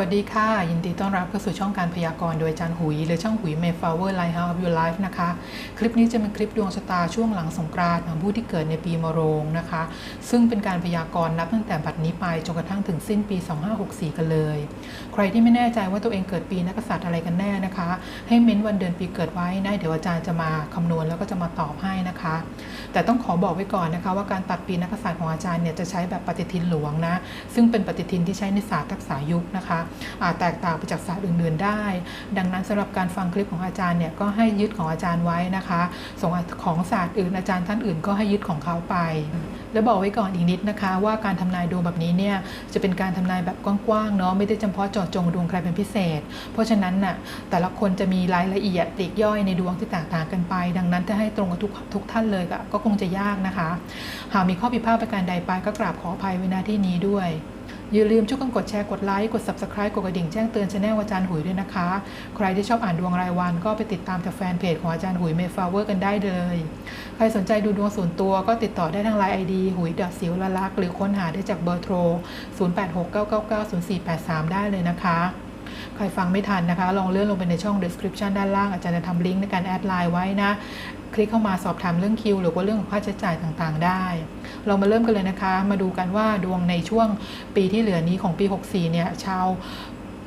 วัสดีค่ะ ยินดีต้อนรับเข้าสู่ช่องการพยากรณ์โดยอาจารย์หุย หรือช่องหุย Mayflower Lighthouse of Your Life นะคะ คลิปนี้จะเป็นคลิปดวงชะตาช่วงหลังสงกรานต์ของผู้ที่เกิดในปีมะโรงนะคะ ซึ่งเป็นการพยากรณ์นับตั้งแต่บัดนี้ไปจนกระทั่งถึงสิ้นปี 2564 กันเลย ใครที่ไม่แน่ใจว่าตัวเองเกิดปีนักษัตริย์อะไรกันแน่นะคะ ให้เม้นวันเดือนปีเกิดไว้นะเดี๋ยวอาจารย์จะมาคำนวณแล้วก็จะมาตอบให้นะคะ แต่ต้องขอบอกไว้ก่อนนะคะ ว่าการตัดปีนักษัตริย์ของอาจารย์เนี่ยจะใช้แบบปฏิทินหลวงนะซึ่งเป็นปฏิทินที่ใช้ในศาสตร์ทักษะยุคนะคะแตกต่างไปจากศาสตร์อื่น ๆ ได้ ดังนั้นสำหรับการฟังคลิปของอาจารย์เนี่ยก็ให้ยึดของอาจารย์ไว้นะคะส่วนของศาสตร์อื่นอาจารย์ท่านอื่นก็ให้ยึดของเขาไป แล้วบอกไว้ก่อนอีกนิดนะคะ ว่าการทำนายดวงแบบนี้เนี่ยจะเป็นการทำนายแบบกว้างๆเนาะไม่ได้เฉพาะเจาะจงดวงใครเป็นพิเศษ เพราะฉะนั้นน่ะแต่ละคนจะมีรายละเอียดปลีกย่อยในดวงที่แตกต่างกันไป ดังนั้นจะให้ตรงกับทุกทุกท่านเลยก็ก็คงจะยากนะคะ หากมีข้อผิดพลาดประการใดไปก็กราบขออภัยไว้ณที่นี้ด้วย อย่าลืมช่วยกันกดแชร์กดไลค์กด subscribe กดกระดิ่งแจ้งเตือนช anel อาจารย์หุยด้วยนะคะ ใครที่ชอบอ่านดวงรายวันก็ไปติดตามจากแฟนเพจของอาจารย์หุยเมฟาวเวอร์กันได้เลย ใครสนใจดูดวงส่วนตัวก็ติดต่อได้ทางไลน์ไอดีหุยดอทสิวละลักหรือค้นหาได้จากเบอร์โทร 0869990483 ได้เลยนะคะ ใครฟังไม่ทันนะคะ ลองเลื่อนลงไปในช่อง description ด้านล่าง อาจารย์จะทำลิงก์ในการแอดไลน์ไว้นะ คลิกเข้ามาสอบถามเรื่องคิว หรือว่าเรื่องของค่าใช้จ่ายต่างๆ ได้ เรามาเริ่มกันเลยนะคะ มาดูกันว่าดวงในช่วงปีที่เหลือนี้ของปี 64 เนี่ย ชาว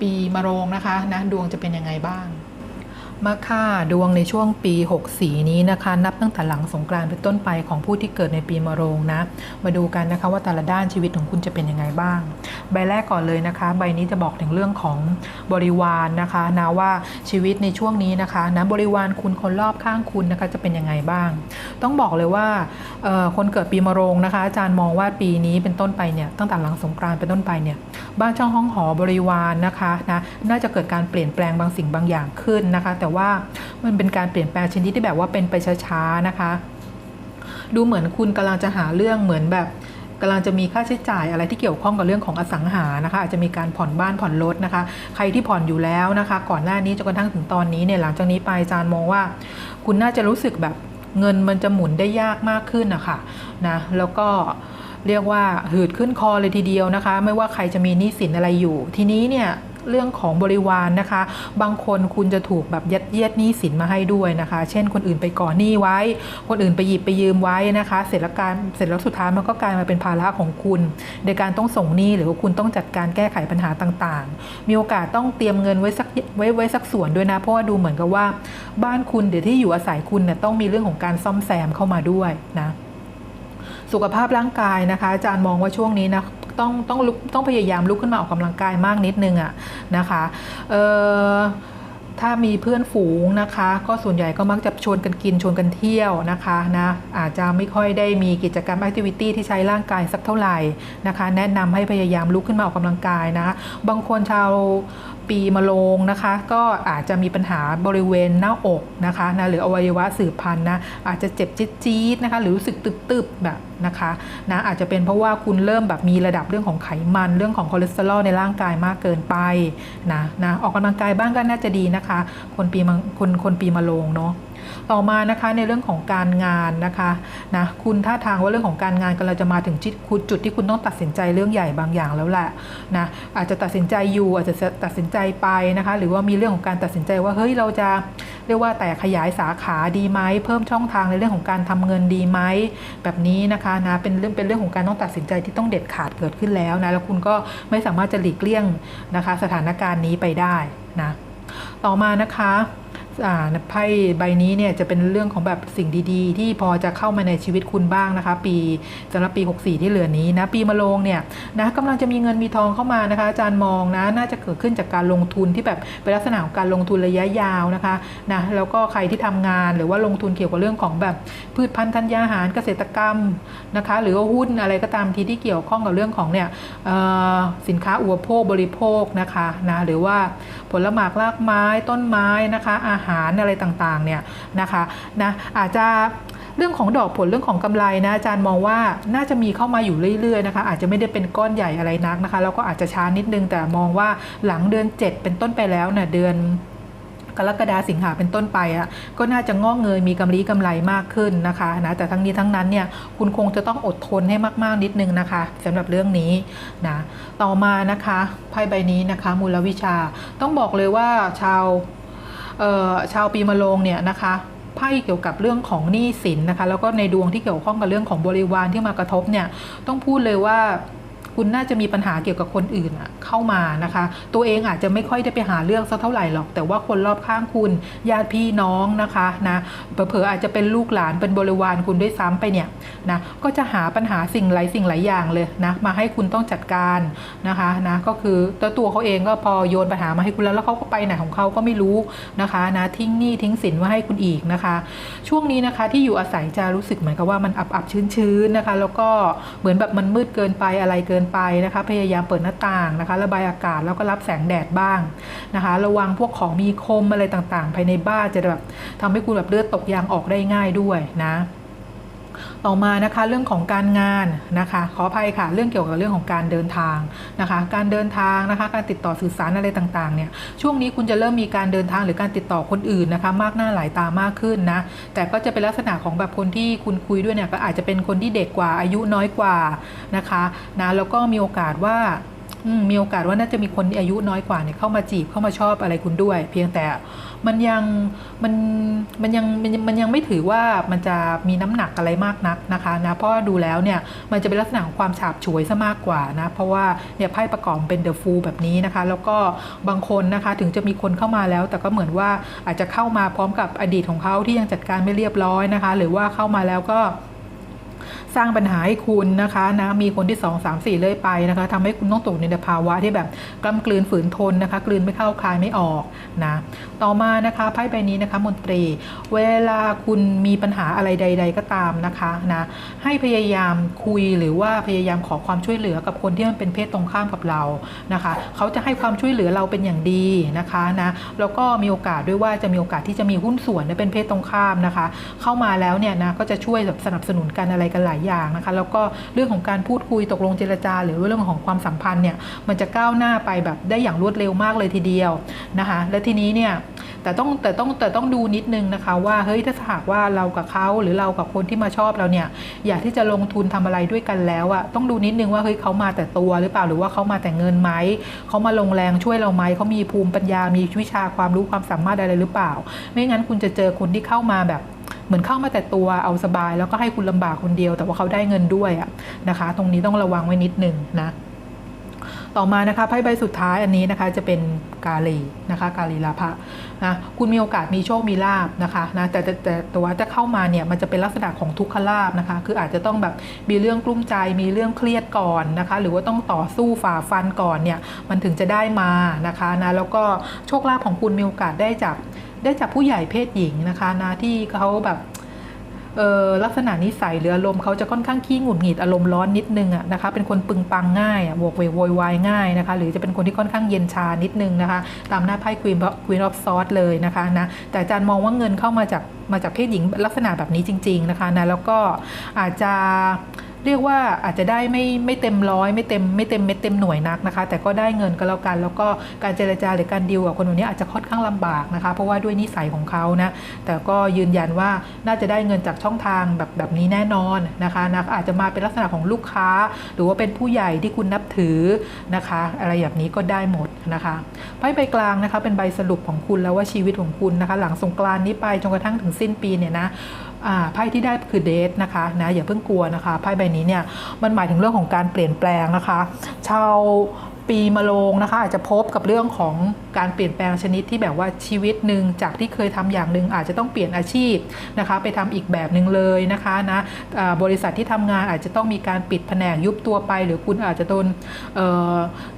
ปีมะโรงนะคะนะดวงจะเป็นยังไงบ้าง มาค่ะดวงในช่วงปี 64 นี้นะคะ นับตั้งแต่หลังสงกรานต์เป็นต้นไปของผู้ที่เกิดในปีมะโรงนะ มาดูกันนะคะว่าแต่ละด้านชีวิตของคุณจะเป็นยังไงบ้าง ใบแรกก่อนเลยนะคะ ใบนี้จะบอกถึงเรื่องของบริวารนนะคะนะว่าชีวิตในช่วงนี้นะคะนะบริวารคุณคนรอบข้างคุณนะคะจะเป็นยังไงบ้าง ต้องบอกเลยว่าคนเกิดปีมะโรงนะคะ อาจารย์มองว่าปีนี้เป็นต้นไปเนี่ยตั้งแต่หลังสงกรานต์เป็นต้นไปเนี่ยบ้านช่องห้องหอบริวารนนะคะนะน่าจะเกิดการเปลี่ยนแปลงบางสิ่งบางอย่างขึ้นนะคะแต่ว่ามันเป็นการเปลี่ยนแปลงชนิดที่แบบว่าเป็นไปช้าๆนะคะ ดูเหมือนคุณกำลังจะหาเรื่องเหมือนแบบกำลังจะมีค่าใช้จ่ายอะไรที่เกี่ยวข้องกับเรื่องของอสังหานะคะอาจจะมีการผ่อนบ้านผ่อนรถนะคะ ใครที่ผ่อนอยู่แล้วนะคะ ก่อนหน้านี้จนกระทั่งถึงตอนนี้เนี่ยหลังจากนี้ไปอาจารย์มองว่า คุณน่าจะรู้สึกแบบเงินมันจะหมุนได้ยากมากขึ้นนะคะนะแล้วก็เรียกว่าหืดขึ้นคอเลยทีเดียวนะคะ ไม่ว่าใครจะมีหนี้สินอะไรอยู่ ทีนี้เนี่ย เรื่องของบริวารนนะคะ บางคนคุณจะถูกแบบยัดเยียดหนี้สินมาให้ด้วยนะคะ เช่นคนอื่นไปก่อหนี้ไว้ คนอื่นไปหยิบไปยืมไว้นะคะ เสร็จแล้วการเสร็จแล้วสุดท้ายมันก็กลายมาเป็นภาระของคุณ ในการต้องส่งหนี้หรือว่าคุณต้องจัดการแก้ไขปัญหาต่างๆ มีโอกาสต้องเตรียมเงินไว้สักไว้ไว้สักส่วนด้วยนะ เพราะว่าดูเหมือนกับว่า บ้านคุณเดี๋ยวที่อยู่อาศัยคุณเนี่ยต้องมีเรื่องของการซ่อมแซมเข้ามาด้วยนะสุขภาพร่างกายนะคะอาจารย์มองว่าช่วงนี้นะ ต้องต้องลุกต้องพยายามลุกขึ้นมาออกกำลังกายมากนิดนึงอะนะคะเออ ถ้ามีเพื่อนฝูงนะคะ ก็ส่วนใหญ่ก็มักจะชวนกันกินชวนกันเที่ยวนะคะนะอาจจะไม่ค่อยได้มีกิจกรรมแอคทิวิตี้ที่ใช้ร่างกายสักเท่าไหร่นะคะ แนะนำให้พยายามลุกขึ้นมาออกกำลังกายนะคะบางคนชาวปีมะโรงนะคะ ก็อาจจะมีปัญหาบริเวณหน้าอกนะคะนะหรืออวัยวะสืบพันธุ์นะอาจจะเจ็บจี๊ดนะคะ หรือรู้สึกตึบๆแบบนะคะนะอาจจะเป็นเพราะว่าคุณเริ่มแบบมีระดับเรื่องของไขมันเรื่องของคอเลสเตอรอลในร่างกายมากเกินไปนะนะออกกำลังกายบ้างก็น่าจะดีนะคะคนปีมะคนคนปีมะโรงเนาะต่อมานะคะในเรื่องของการงานนะคะนะคุณท่าทางว่าเรื่องของการงานกำลังจะมาถึงจุดคุณจุดที่คุณต้องตัดสินใจเรื่องใหญ่บางอย่างแล้วแหละนะอาจจะตัดสินใจอยู่อาจจะตัดสินใจไปนะคะ หรือว่ามีเรื่องของการตัดสินใจว่าเฮ้ยเราจะเรียกว่าแต่ขยายสาขาดีไหมเพิ่มช่องทางในเรื่องของการทำเงินดีไหมแบบนี้นะคะนะเป็นเรื่องเป็นเรื่องของการต้องตัดสินใจที่ต้องเด็ดขาดเกิดขึ้นแล้วนะแล้วคุณก็ไม่สามารถจะหลีกเลี่ยงนะคะ สถานการณ์นี้ไปได้นะ ต่อมานะคะ ไพ่ใบนี้เนี่ยจะเป็นเรื่องของแบบสิ่งดีๆ ที่พอจะเข้ามาในชีวิตคุณบ้างนะคะ ปีสำหรับปี 64 ที่เหลือนี้นะปีมะโรงเนี่ยนะกำลังจะมีเงินมีทองเข้ามานะคะ อาจารย์มองนะน่าจะเกิดขึ้นจากการลงทุนที่แบบเป็นลักษณะของการลงทุนระยะยาวนะคะนะแล้วก็ใครที่ทำงานหรือว่าลงทุนเกี่ยวกับเรื่องของแบบพืชพันธุ์ธัญญาหารเกษตรกรรมนะคะ หรือว่าหุ้นอะไรก็ตามทีที่เกี่ยวข้องกับเรื่องของเนี่ยสินค้าอุปโภคบริโภคนะคะนะหรือว่าผลหมากรากไม้ต้นไม้นะคะอาหารอะไรต่างๆเนี่ยนะคะนะอาจจะเรื่องของดอกผลเรื่องของกำไรนะอาจารย์มองว่าน่าจะมีเข้ามาอยู่เรื่อยๆนะคะอาจจะไม่ได้เป็นก้อนใหญ่อะไรนักนะคะแล้วก็อาจจะช้านิดนึงแต่มองว่าหลังเดือน 7 เป็นต้นไปแล้วเนะ่ยเดือนกรกฎาสิงหาเป็นต้นไปอะก็น่าจะงอกเงยมีกำไรกำไรมากขึ้นนะคะนะแต่ทั้งนี้ทั้งนั้นเนี่ยคุณคงจะต้องอดทนให้มากๆนิดนึงนะคะสำหรับเรื่องนี้นะต่อมานะคะไพ่ใบนี้นะคะ มูลวิชาต้องบอกเลยว่าชาว ชาวปีมะโรงเนี่ยนะคะไพ่เกี่ยวกับเรื่องของหนี้สินนะคะ แล้วก็ในดวงที่เกี่ยวข้องกับเรื่องของบริวารที่มากระทบเนี่ยต้องพูดเลยว่า คุณน่าจะมีปัญหาเกี่ยวกับคนอื่นอะเข้ามานะคะ ตัวเองอาจจะไม่ค่อยได้ไปหาเรื่องสักเท่าไหร่หรอก แต่ว่าคนรอบข้างคุณญาติพี่น้องนะคะนะเผลอๆอาจจะเป็นลูกหลานเป็นบริวารคุณด้วยซ้ำไปเนี่ยนะก็จะหาปัญหาสิ่งหลายสิ่งหลายอย่างเลยนะมาให้คุณต้องจัดการนะคะนะก็คือตัวตัวเขาเองก็พอโยนปัญหามาให้คุณแล้วแล้วเขาก็ไปไหนของเขาก็ไม่รู้นะคะนะทิ้งหนี้ทิ้งสินไว้ให้คุณอีกนะคะ ช่วงนี้นะคะที่อยู่อาศัยจะรู้สึกเหมือนกับว่ามันอับๆชื้นๆนะคะ แล้วก็เหมือนแบบมันมืดเกินไปอะไรเกินไปนะคะ พยายามเปิดหน้าต่างนะคะ ระบายอากาศแล้วก็รับแสงแดดบ้างนะคะ ระวังพวกของมีคมอะไรต่างๆ ภายในบ้านจะแบบทำให้คุณแบบเลือดตกยางออกได้ง่ายด้วยนะ ต่อมานะคะเรื่องของการงานนะคะขออภัยค่ะ เรื่องเกี่ยวกับเรื่องของการเดินทางนะคะ การเดินทางนะคะ การติดต่อสื่อสารอะไรต่างๆเนี่ยช่วงนี้คุณจะเริ่มมีการเดินทางหรือการติดต่อคนอื่นนะคะ มากหน้าหลายตามากขึ้นนะแต่ก็จะเป็นลักษณะของแบบคนที่คุณคุยด้วยเนี่ยก็อาจจะเป็นคนที่เด็กกว่าอายุน้อยกว่านะคะนะแล้วก็มีโอกาสว่า มีโอกาสว่าน่าจะมีคนอายุน้อยกว่าเนี่ยเข้ามาจีบเข้ามาชอบอะไรคุณด้วย เพียงแต่มันยังมันมันยังมันยังมันยังไม่ถือว่ามันจะมีน้ำหนักอะไรมากนักนะคะนะเพราะว่าดูแล้วเนี่ยมันจะเป็นลักษณะของความฉาบฉวยซะมากกว่านะเพราะว่าเนี่ยไพ่ประกอบเป็นเดอะฟูลแบบนี้นะคะ แล้วก็บางคนนะคะถึงจะมีคนเข้ามาแล้ว แต่ก็เหมือนว่าอาจจะเข้ามาพร้อมกับอดีตของเขาที่ยังจัดการไม่เรียบร้อยนะคะ หรือว่าเข้ามาแล้วก็ สร้างปัญหาให้คุณนะคะนะมีคนที่ 2 3 4 เลยไปนะคะทำให้คุณต้องตกในภาวะที่แบบกล้ำกลืนฝืนทนนะคะ กลืนไม่เข้าคายไม่ออกนะต่อมานะคะไพ่ใบนี้นะคะมนตรี เวลาคุณมีปัญหาอะไรใด ๆ ก็ตามนะคะนะให้พยายามคุยหรือว่าพยายามขอความช่วยเหลือกับคนที่มันเป็นเพศตรงข้ามกับเรานะคะ เขาจะให้ความช่วยเหลือเราเป็นอย่างดีนะคะนะแล้วก็มีโอกาสด้วยว่าจะมีโอกาสที่จะมีหุ้นส่วนและเป็นเพศตรงข้ามนะคะ เข้ามาแล้วเนี่ยนะก็จะช่วยแบบสนับสนุนกันอะไรกันหลายอย่างนะคะแล้วก็เรื่องของการพูดคุยตกลงเจรจา หรือว่าเรื่องของความสัมพันธ์เนี่ยมันจะก้าวหน้าไปแบบได้อย่างรวดเร็วมากเลยทีเดียวนะคะและทีนี้เนี่ยแต่ต้องแต่ต้องแต่ต้องดูนิดนึงนะคะว่าเฮ้ยถ้าหากว่าเรากับเขาหรือเรากับคนที่มาชอบเราเนี่ยอยากที่จะลงทุนทำอะไรด้วยกันแล้วอะต้องดูนิดนึงว่าเฮ้ยเขามาแต่ตัวหรือเปล่าหรือว่าเขามาแต่เงินไหมเขามาลงแรงช่วยเราไหมเขามีภูมิปัญญา มีวิชาความรู้ความสามารถอะไรหรือเปล่า ไม่งั้นคุณจะเจอคนที่เข้ามาแบบ เหมือนเข้ามาแต่ตัวเอาสบาย แล้วก็ให้คุณลำบากคนเดียว แต่ว่าเขาได้เงินด้วยอะนะคะ ตรงนี้ต้องระวังไว้นิดนึงนะต่อมานะคะไพ่ใบสุดท้ายอันนี้นะคะจะเป็นกาลีนะคะกาลีลาภะนะคุณมีโอกาสมีโชคมีลาบนะคะนะแต่แต่แต่ตัวจะเข้ามาเนี่ยมันจะเป็นลักษณะของทุกขลาบนะคะคืออาจจะต้องแบบมีเรื่องกลุ้มใจมีเรื่องเครียดก่อนนะคะหรือว่าต้องต่อสู้ฝ่าฟันก่อนเนี่ยมันถึงจะได้มานะคะนะแล้วก็โชคลาภของคุณมีโอกาสได้จาก ได้จากผู้ใหญ่เพศหญิงนะคะนะที่เขาแบบเออลักษณะนิสัยหรืออารมณ์เขาจะค่อนข้างขี้หงุดหงิดอารมณ์ร้อนนิดนึงอะนะคะเป็นคนปึงปังง่ายอะโวกเวโวยวายง่ายนะคะหรือจะเป็นคนที่ค่อนข้างเย็นชานิดนึงนะคะตามหน้าไพ่ Queen of Queen of Swords เลยนะคะนะแต่อาจารย์มองว่าเงินเข้ามาจากมาจากเพศหญิงลักษณะแบบนี้จริง ๆนะคะนะแล้วก็อาจจะ เรียกว่าอาจจะได้ไม่ไม่เต็มร้อยไม่เต็มไม่เต็มเม็ดเต็มหน่วยนักนะคะ แต่ก็ได้เงินก็แล้วกัน แล้วก็การเจรจาหรือการดีลกับคนคนนี้อาจจะค่อนข้างลำบากนะคะ เพราะว่าด้วยนิสัยของเขานะแต่ก็ยืนยันว่าน่าจะได้เงินจากช่องทางแบบแบบนี้แน่นอนนะคะนะอาจจะมาเป็นลักษณะของลูกค้า หรือว่าเป็นผู้ใหญ่ที่คุณนับถือนะคะ อะไรแบบนี้ก็ได้หมดนะคะไพ่ใบกลางนะคะเป็นใบสรุปของคุณแล้วว่าชีวิตของคุณนะคะ หลังสงกรานนี้ไปจนกระทั่งถึงสิ้นปีเนี่ยนะ ไพ่ที่ได้คือเดทนะคะนะอย่าเพิ่งกลัวนะคะไพ่ใบนี้เนี่ยมันหมายถึงเรื่องของการเปลี่ยนแปลงนะคะ ชาว ปีมะโรงนะคะ อาจจะพบกับเรื่องของการเปลี่ยนแปลงชนิดที่แบบว่าชีวิตหนึ่งจากที่เคยทำอย่างหนึ่งอาจจะต้องเปลี่ยนอาชีพนะคะ ไปทำอีกแบบหนึ่งเลยนะคะนะบริษัทที่ทำงานอาจจะต้องมีการปิดแผนกยุบตัวไป หรือคุณอาจจะโดน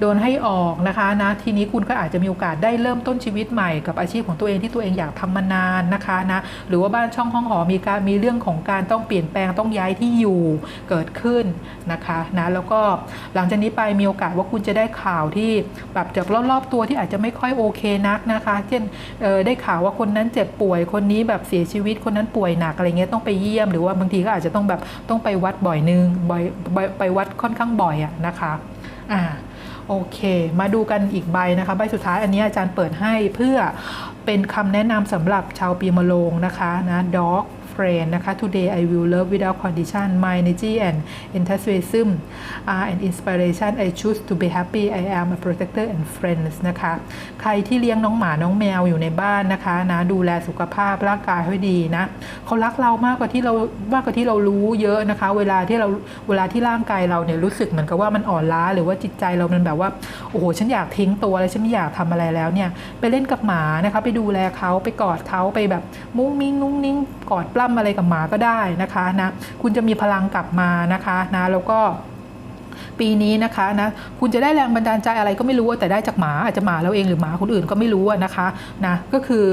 โดนให้ออกนะคะนะทีนี้คุณก็อาจจะมีโอกาสได้เริ่มต้นชีวิตใหม่กับอาชีพของตัวเองที่ตัวเองอยากทำมานานนะคะนะหรือว่าบ้านช่องห้องหอมีการมีเรื่องของการต้องเปลี่ยนแปลงต้องย้ายที่อยู่เกิดขึ้นนะคะนะแล้วก็หลังจากนี้ไปมีโอกาสว่าคุณจะได้ข่าวที่แบบจากรอบๆตัวที่อาจจะไม่ค่อยโอเคนักนะคะ เช่นได้ข่าวว่าคนนั้นเจ็บป่วยคนนี้แบบเสียชีวิตคนนั้นป่วยหนักอะไรเงี้ยต้องไปเยี่ยม หรือว่าบางทีก็อาจจะต้องแบบต้องไปวัดบ่อยนึงบ่อยไปวัดค่อนข้างบ่อยอะนะคะอ่าโอเค มาดูกันอีกใบนะคะ ใบสุดท้ายอันนี้อาจารย์เปิดให้เพื่อเป็นคำแนะนำสำหรับชาวปีมะโรงนะคะนะ dog friend นะคะ today I will love without condition my energy and enthusiasm are an inspiration I choose to be happy I am a protector and friends นะคะ ใครที่เลี้ยงน้องหมาน้องแมวอยู่ในบ้านนะคะนะดูแลสุขภาพร่างกายให้ดีนะเขารักเรามากกว่าที่เรามากกว่าที่เรารู้เยอะนะคะ เวลาที่เราเวลาที่ร่างกายเราเนี่ยรู้สึกเหมือนกับว่ามันอ่อนล้าหรือว่าจิตใจเรามันแบบว่าโอ้โหฉันอยากทิ้งตัวแล้วฉันไม่อยากทำอะไรแล้วเนี่ยไปเล่นกับหมานะคะ ไปดูแลเขาไปกอดเขาไปแบบมุ้งมิ้งนุ่งนิ่งกอดปล้ำอะไรกับหมาก็ได้นะคะนะคุณจะมีพลังกลับมานะคะนะแล้วก็ปีนี้นะคะนะคุณจะได้แรงบันดาลใจอะไรก็ไม่รู้แต่ได้จากหมาอาจจะหมาเราเองหรือหมาคนอื่นก็ไม่รู้นะคะนะก็คือ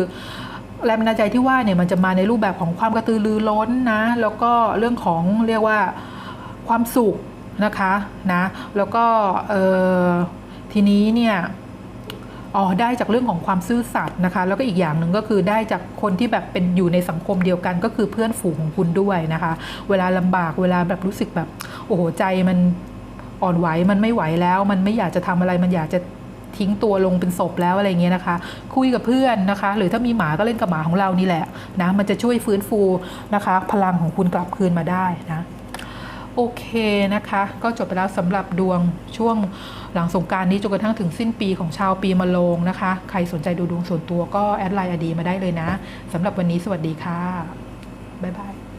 แรงบันดาลใจที่ว่าเนี่ยมันจะมาในรูปแบบของความกระตือรือร้นนะแล้วก็เรื่องของเรียกว่าความสุขนะคะนะแล้วก็ทีนี้เนี่ย อ๋อได้จากเรื่องของความซื่อสัตย์นะคะ แล้วก็อีกอย่างหนึ่งก็คือได้จากคนที่แบบเป็นอยู่ในสังคมเดียวกันก็คือเพื่อนฝูงของคุณด้วยนะคะ เวลาลำบากเวลาแบบรู้สึกแบบโอ้โหใจมันอ่อนไหวมันไม่ไหวแล้ว มันไม่อยากจะทำอะไรมันอยากจะทิ้งตัวลงเป็นศพแล้วอะไรเงี้ยนะคะ คุยกับเพื่อนนะคะ หรือถ้ามีหมาก็เล่นกับหมาของเรานี่แหละนะมันจะช่วยฟื้นฟูนะคะ พลังของคุณกลับคืนมาได้นะ โอเคนะคะ ก็จบไปแล้วสำหรับดวงช่วงหลังสงการนี้จนกระทั่งถึงสิ้นปีของชาวปีมะโรงนะคะ ใครสนใจดูดวงส่วนตัวก็แอดไลน์อดีมาได้เลยนะสำหรับวันนี้สวัสดีค่ะ บ๊ายบาย